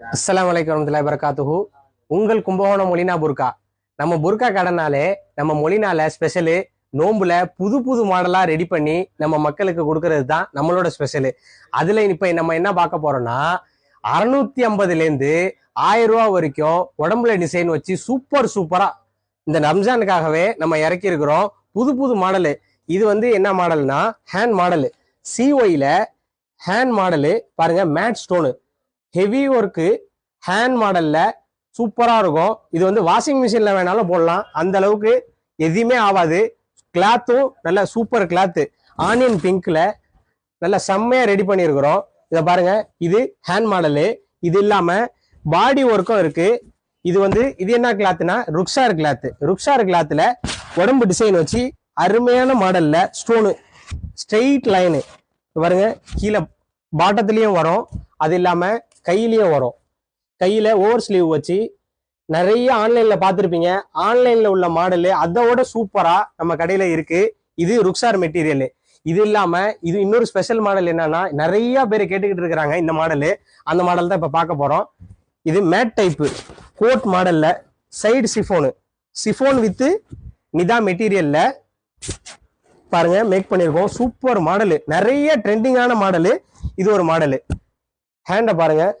அஸ்லாம் வலைக்கம் வரமத்துல வரகாத்துஹு உங்கள் கும்பகோணம் மொழினா புர்கா. நம்ம புர்கா கடனாலே நம்ம மொழினால ஸ்பெஷலு நோம்புல புது புது மாடலா ரெடி பண்ணி நம்ம மக்களுக்கு கொடுக்கறது தான் நம்மளோட ஸ்பெஷலு அதுல இப்ப நம்ம என்ன பார்க்க போறோம்னா அறுநூத்தி ஐம்பதுல இருந்து ஆயிரம் ரூபா வரைக்கும் உடம்புல டிசைன் வச்சு சூப்பர் சூப்பரா இந்த ரம்ஜானுக்காகவே நம்ம இறக்கி இருக்கிறோம். புது புது மாடலு இது வந்து என்ன மாடல்னா ஹேண்ட் மாடலு சிஒயில ஹேண்ட் மாடலு பாருங்க matte stone heavy work hand மாடலில் சூப்பராக இருக்கும். இது வந்து வாஷிங் மிஷினில் வேணாலும் போடலாம். அந்த அளவுக்கு எதுவுமே ஆகாது. கிளாத்தும் நல்ல சூப்பர் கிளாத்து ஆனியன் பிங்க்கில் நல்ல செம்மையாக ரெடி பண்ணியிருக்கிறோம். இதை பாருங்கள் இது ஹேண்ட் மாடலு இது இல்லாமல் பாடி ஒர்க்கும் இருக்குது இது வந்து இது என்ன கிளாத்துனா ருக்ஷார் கிளாத்து ருக்ஷார் கிளாத்தில் உடம்பு டிசைன் வச்சு அருமையான மாடலில் ஸ்டோனு ஸ்ட்ரெயிட் லைனு பாருங்க கீழே பாட்டத்துலேயும் வரும். அது இல்லாமல் கையிலேயே வரும். கையில் ஓவர் ஸ்லீவ் வச்சு நிறைய ஆன்லைனில் பார்த்துருப்பீங்க. ஆன்லைனில் உள்ள மாடலு அதோட சூப்பராக நம்ம கடையில் இருக்குது இது ருக்ஸார் மெட்டீரியல் இது இல்லாமல் இது இன்னொரு ஸ்பெஷல் மாடல் என்னன்னா நிறைய பேர் கேட்டுக்கிட்டு இருக்கிறாங்க இந்த மாடலு அந்த மாடல் தான் இப்போ பார்க்க போகிறோம் இது மேட் டைப்பு கோட் மாடலில் சைடு சிஃபோனு சிஃபோன் வித்து நிதா மெட்டீரியலில் பாருங்க மேக் பண்ணியிருக்கோம் சூப்பர் மாடலு நிறைய ட்ரெண்டிங்கான மாடலு இது ஒரு மாடலு ஹேண்டை பாருங்கள்